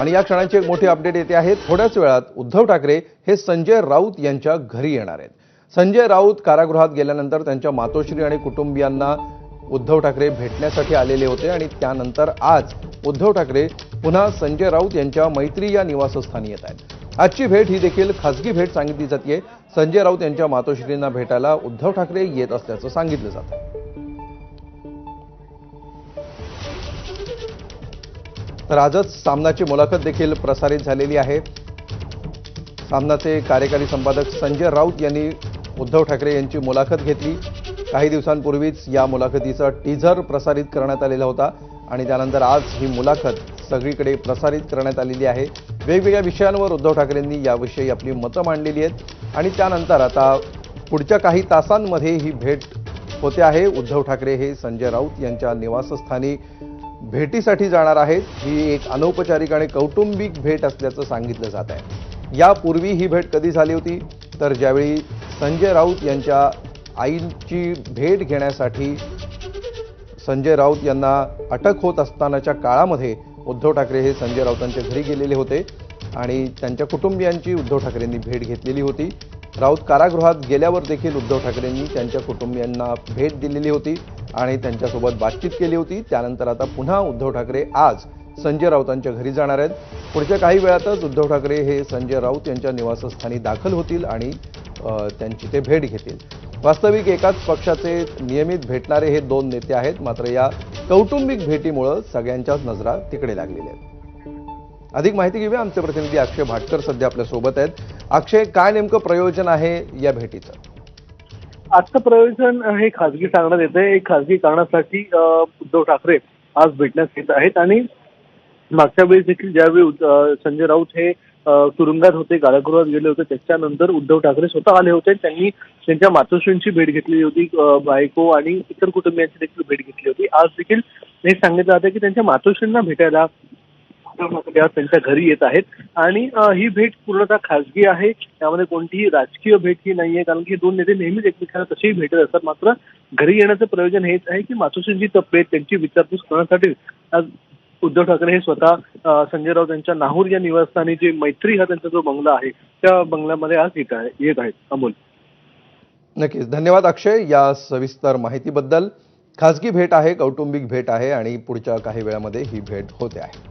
आणि या क्षणांची एक मोठी अपडेट येते आहे. थोड्याच वेळात उद्धव ठाकरे हे संजय राऊत यांच्या घरी येणार आहेत. संजय राऊत कारागृहात गेल्यानंतर त्यांच्या मातोश्री आणि कुटुंबियांना उद्धव ठाकरे भेटण्यासाठी आलेले होते आणि त्यानंतर आज उद्धव ठाकरे पुन्हा संजय राऊत यांच्या मैत्री या निवासस्थानी येत आहेत. आजची भेट ही देखील खासगी भेट सांगितली जाते संजय राऊत यांच्या मातोश्रींना भेटायला उद्धव ठाकरे येत असल्याचं सांगितलं जातं तर आजच सामनाची मुलाखत देखील प्रसारित झालेली आहे. सामनाचे कार्यकारी संपादक संजय राऊत यांनी उद्धव ठाकरे यांची मुलाखत घेतली. काही दिवसांपूर्वीच या मुलाखतीचा टीझर प्रसारित करण्यात आलेला होता आणि त्यानंतर आज ही मुलाखत सगळीकडे प्रसारित करण्यात आलेली आहे. वेगवेगळ्या विषयांवर उद्धव ठाकरेंनी याविषयी आपली मतं मांडलेली आहेत आणि त्यानंतर आता पुढच्या काही तासांमध्ये ही भेट होते आहे. उद्धव ठाकरे हे संजय राऊत यांच्या निवासस्थानी भेटीसाठी जाणार आहेत. ही एक अनौपचारिक आणि कौटुंबिक भेट असल्याचं सांगितलं जात आहे. यापूर्वी ही भेट कधी झाली होती? तर ज्यावेळी संजय राऊत यांच्या आईची भेट घेण्यासाठी संजय राऊत यांना अटक होत असतानाच्या काळामध्ये उद्धव ठाकरे हे संजय राऊतांच्या घरी गेलेले होते आणि त्यांच्या कुटुंबियांची उद्धव ठाकरेंनी भेट घेतलेली होती. राऊत कारागृहात गेल्यावर देखील उद्धव ठाकरेंनी त्यांच्या कुटुंबियांना भेट दिलेली होती आणि त्यांच्यासोबत बातचीत केली होती. त्यानंतर आता पुन्हा उद्धव ठाकरे आज संजय राऊतांच्या घरी जाणार आहेत. पुढच्या काही वेळातच उद्धव ठाकरे हे संजय राऊत यांच्या निवासस्थानी दाखल होतील आणि त्यांची ते भेट घेतील. वास्तविक एकाच पक्षाचे नियमित भेटणारे हे दोन नेते आहेत. मात्र या कौटुंबिक भेटीमुळं सगळ्यांच्याच नजरा तिकडे लागलेल्या आहेत. अधिक माहिती घेऊया आमचे प्रतिनिधी अक्षय भाटकर सध्या आपल्यासोबत आहेत. अक्षय काय नेमकं प्रयोजन आहे या भेटीचं? आजचं प्रयोजन हे खासगी सांगण्यात येते एक खासगी कारणासाठी उद्धव ठाकरे आज भेटण्यात येत आहेत आणि मागच्या वेळेस देखील ज्यावेळी संजय राऊत हे तुरुंगात होते कारागृहात गेले होते त्याच्यानंतर उद्धव ठाकरे स्वतः आले होते. त्यांनी त्यांच्या मातोश्रींची भेट घेतली होती बायको आणि इतर कुटुंबियांची देखील भेट घेतली होती. आज देखील हे सांगितलं जातं की त्यांच्या मातोश्रींना भेटायला उद्धव ठाकरे त्यांच्या घरी येत आहेत. आणि ही भेट पूर्णतः खासगी आहे. त्यामध्ये कोणतीही राजकीय भेट ही नाहीये कारण की दोन नेते नेहमीच एकमेकांना तसेही भेटत असतात. मात्र घरी येण्याचं प्रयोजन हेच आहे की मातोश्रींची तब्येत त्यांची विचारपूस करण्यासाठी आज उद्धव ठाकरे हे स्वतः संजय राऊत यांच्या नाहूर या निवासस्थानी जे मैत्री हा त्यांचा जो बंगला आहे त्या बंगल्यामध्ये आज येत आहे येत आहेत. अमोल. नक्कीच. धन्यवाद अक्षय या सविस्तर माहितीबद्दल. खासगी भेट आहे कौटुंबिक भेट आहे आणि पुढच्या काही वेळामध्ये ही भेट होते आहे.